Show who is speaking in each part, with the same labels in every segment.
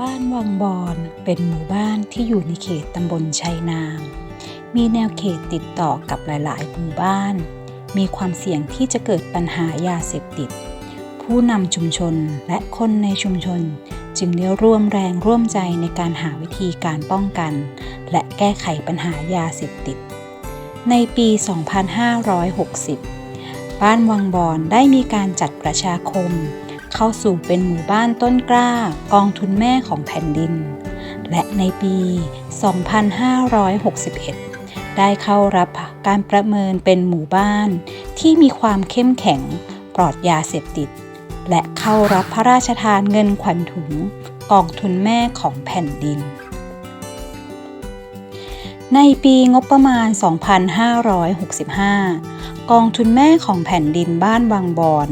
Speaker 1: บ้านวังบอนเป็นหมู่บ้านที่อยู่ในเขตตำบลชัยนาม มีแนวเขตติดต่อกับหลาย ๆ หมู่บ้าน มีความเสี่ยงที่จะเกิดปัญหายาเสพติด ผู้นำชุมชนและคนในชุมชน จึงได้ร่วมแรงร่วมใจในการหาวิธีการป้องกัน และแก้ไขปัญหายาเสพติด ในปี 2560 บ้านวังบอนได้มีการจัดประชาคม เข้าสู่เป็นหมู่บ้านต้นกล้ากองทุนแม่ของแผ่นดิน และในปี 2561 ได้เข้ารับการประเมินเป็นหมู่บ้านที่มีความเข้มแข็งปลอดยาเสพติด และเข้ารับพระราชทานเงินขวัญถุงกองทุนแม่ของแผ่นดิน ในปีงบประมาณ 2565 กองทุนแม่ของแผ่นดินบ้านบางบอน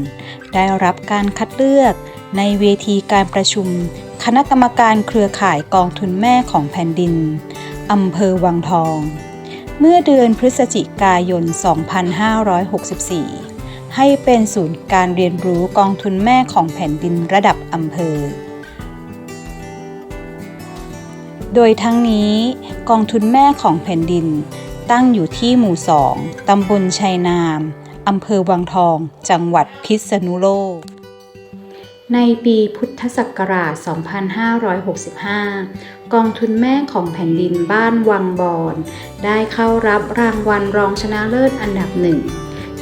Speaker 1: ได้รับการคัดเลือกในเวทีการประชุม คณะกรรมการเครือข่ายกองทุนแม่ของแผ่นดิน อำเภอวังทอง เมื่อเดือนพฤศจิกายน 2564 ให้เป็นศูนย์การเรียนรู้กองทุนแม่ของแผ่นดินระดับอำเภอ โดยทั้งนี้กองทุนแม่ของแผ่นดิน ตั้งอยู่ที่หมู่สองตำบลชัยนามอำเภอวังทอง จังหวัดพิษณุโลก ในปีพุทธศักราช 2565 กองทุนแม่ของแผ่นดินบ้านวังบอน ได้เข้ารับรางวัลรองชนะเลิศอันดับหนึ่ง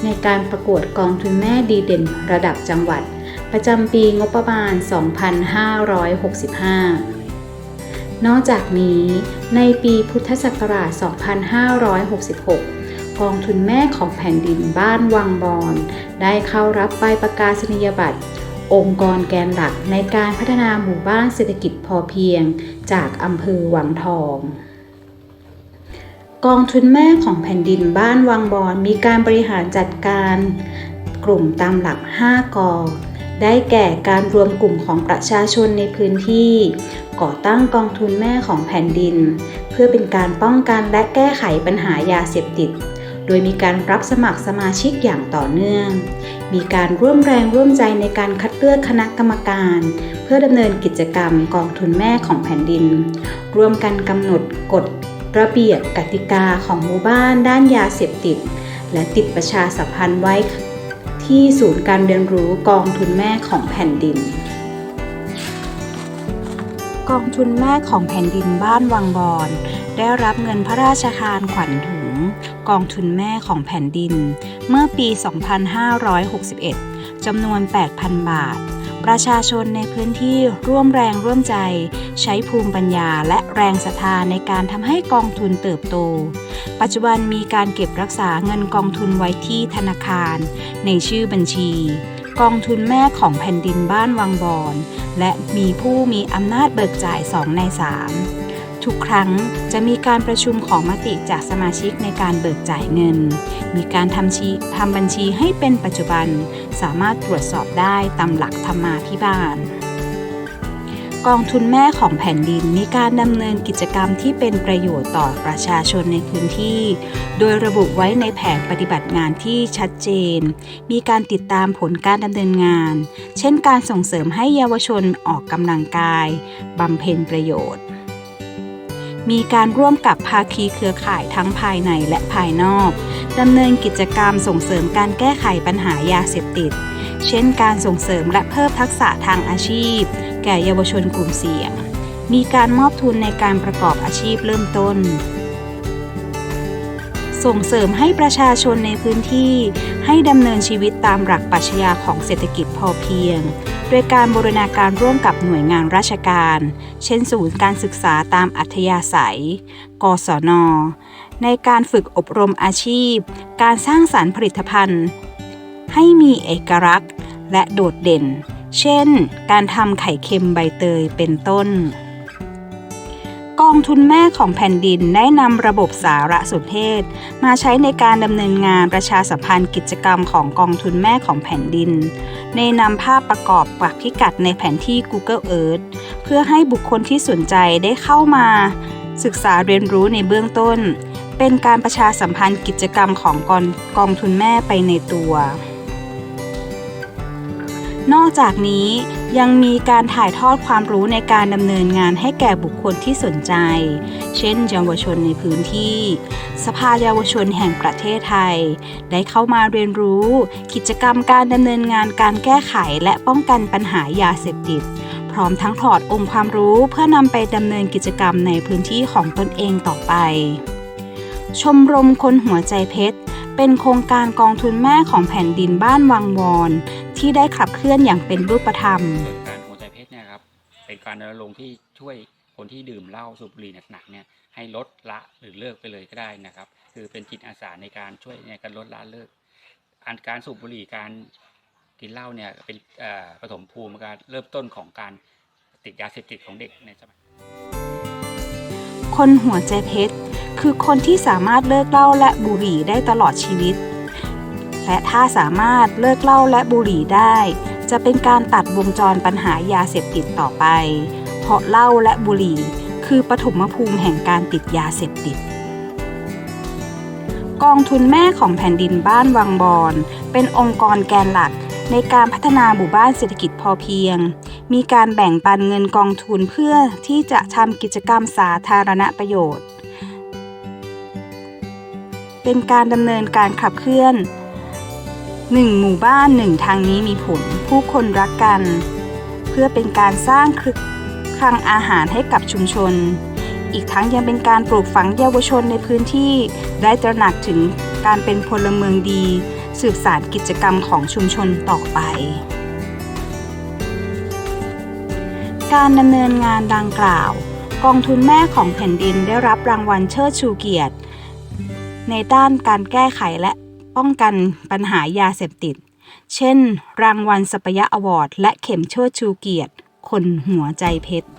Speaker 1: ในการประกวดกองทุนแม่ดีเด่นระดับจังหวัด ประจำปีงบประมาณ 2565 นอกจากนี้ในปีพุทธศักราช 2566 กองทุนแม่ของแผ่นดินบ้านวังบอน ได้เข้ารับใบประกาศนียบัตร องค์กรแกนหลักในการพัฒนาหมู่บ้านเศรษฐกิจพอเพียง จากอำเภอวังทองกองทุนแม่ของแผ่นดินบ้านวังบอนมีการบริหารจัดการ กลุ่มตามหลัก 5กอ ได้แก่การรวมกลุ่มของประชาชนในพื้นที่ ก่อตั้งกองทุนแม่ของแผ่นดิน เพื่อเป็นการป้องกันและแก้ไขปัญหายาเสพติด โดยมีการรับสมัครสมาชิกอย่างต่อเนื่อง มีการร่วมแรงร่วมใจในการคัดเลือกคณะกรรมการ เพื่อดำเนินกิจกรรมกองทุนแม่ของแผ่นดิน ร่วมกันกำหนดกฎระเบียบกติกาของหมู่บ้านด้านยาเสพติด และติดประชาสัมพันธ์ไว้ ที่ศูนย์การเรียนรู้กองทุนแม่ของแผ่นดิน กองทุนแม่ของแผ่นดินบ้านวังบอน ได้รับเงินพระราชทานขวัญถุง กองทุนแม่ของแผ่นดิน เมื่อปี 2561 จำนวน 8,000 บาท ประชาชนในพื้นที่ร่วมแรงร่วมใจ ใช้ภูมิปัญญาและแรงศรัทธาในการทำให้กองทุนเติบโต ปัจจุบันมีการเก็บรักษาเงินกองทุนไว้ที่ธนาคาร ในชื่อบัญชี กองทุนแม่ของแผ่นดินบ้านวังบอนและมีผู้มีอำนาจเบิกจ่าย 2 ใน 3 ทุกครั้งจะมีการประชุมของมติจากสมาชิกในการเบิกจ่ายเงิน มีการทำชีทำบัญชีให้เป็นปัจจุบัน สามารถตรวจสอบได้ตามหลักธรรมาภิบาล กองทุนแม่ของแผ่นดินมีการดำเนินกิจกรรมที่เป็นประโยชน์ต่อประชาชนในพื้นที่ โดยระบุไว้ในแผนปฏิบัติงานที่ชัดเจน มีการติดตามผลการดำเนินงาน เช่นการส่งเสริมให้เยาวชนออกกำลังกายบำเพ็ญประโยชน์ มีการร่วมกับภาคีเครือข่ายทั้งภายในและภายนอกดำเนินกิจกรรมส่งเสริมการแก้ไขปัญหายาเสพติด เช่นการส่งเสริมและเพิ่มทักษะทางอาชีพ แก่เยาวชนกลุ่มเสี่ยง มีการมอบทุนในการประกอบอาชีพเริ่มต้น ส่งเสริมให้ประชาชนในพื้นที่ให้ดำเนินชีวิตตามหลักปรัชญาของเศรษฐกิจพอเพียง โดยการบริณาการร่วมกับหน่วยงานราชการ เช่นศูนย์การศึกษาตามอัธยาศัย กศน ในการฝึกอบรมอาชีพ การสร้างสารรค์ผลิตภัณฑ์ ให้มีเอกลักษณ์และโดดเด่น เช่น การทำไข่เค็มใบเตยเป็นต้น กองทุนแม่ของแผ่นดินได้นำระบบสารสนเทศ มาใช้ในการดำเนินงานประชาสัมพันธ์กิจกรรมของกองทุนแม่ของแผ่นดิน ในนำภาพประกอบปักพิกัดในแผนที่ Google Earth เพื่อให้บุคคลที่สนใจได้เข้ามา ศึกษาเรียนรู้ในเบื้องต้น เป็นการประชาสัมพันธ์กิจกรรมของกองกองทุนแม่ไปในตัว นอกจากนี้ยังมีการถ่ายทอดความรู้ในการดำเนินงานให้แก่บุคคลที่สนใจ เช่นเยาวชนในพื้นที่ สภาเยาวชนแห่งประเทศไทย ได้เข้ามาเรียนรู้ กิจกรรมการดำเนินงานการแก้ไขและป้องกันปัญหายาเสพติด พร้อมทั้งถอดองค์ความรู้เพื่อนำไปดำเนินกิจกรรมในพื้นที่ของตนเองต่อไป ชมรมคนหัวใจเพชรเป็นโครงการกองทุนแม่ของแผ่นดินบ้านวังวอน ที่ได้ขับเคลื่อนอย่างเป็นรูปธรรม
Speaker 2: การหัวใจเพชรเนี่ยครับเป็นการรณรงค์ที่ช่วยคนที่ดื่มเหล้าสูบบุหรี่หนักๆเนี่ยให้ลดละหรือเลิกไปเลยก็ได้นะครับ คือเป็นจิตอาสาในการช่วยในการลดละเลิก อันการสูบบุหรี่การกินเหล้าเนี่ยเป็นเอ่อปฐมภูมิการเริ่มต้นของการติดยาเสพติดของเด็กในสมัย
Speaker 1: คนหัวใจเพชรคือคนที่สามารถเลิกเหล้าและบุหรี่ได้ตลอดชีวิต และถ้าสามารถเลิกเหล้าและบุหรี่ได้ จะเป็นการตัดวงจรปัญหายาเสพติดต่อไป เพราะเหล้าและบุหรี่ คือปฐมภูมิแห่งการติดยาเสพติด กองทุนแม่ของแผ่นดินบ้านวังบอน เป็นองค์กรแกนหลักในการพัฒนาหมู่บ้านเศรษฐกิจพอเพียง มีการแบ่งปันเงินกองทุนเพื่อที่จะทำกิจกรรมสาธารณประโยชน์ เป็นการดำเนินการขับเคลื่อน หนึ่งหมู่บ้านหนึ่งทางนี้มีผลผู้คนรักกัน เพื่อเป็นการสร้างคลึกคลังอาหารให้กับชุมชน อีกทั้งยังเป็นการปลูกฝังเยาวชนในพื้นที่ได้ตระหนักถึงการเป็นพลเมืองดี สืบสานกิจกรรมของชุมชนต่อไป การดำเนินงานดังกล่าว กองทุนแม่ของแผ่นดินได้รับรางวัลเชิดชูเกียรติ ในด้านการแก้ไขและ ป้องกันปัญหายาเสพติด เช่น รางวัลสปยะอวอร์ด และเข็มเชิดชูเกียรติ คนหัวใจเพชร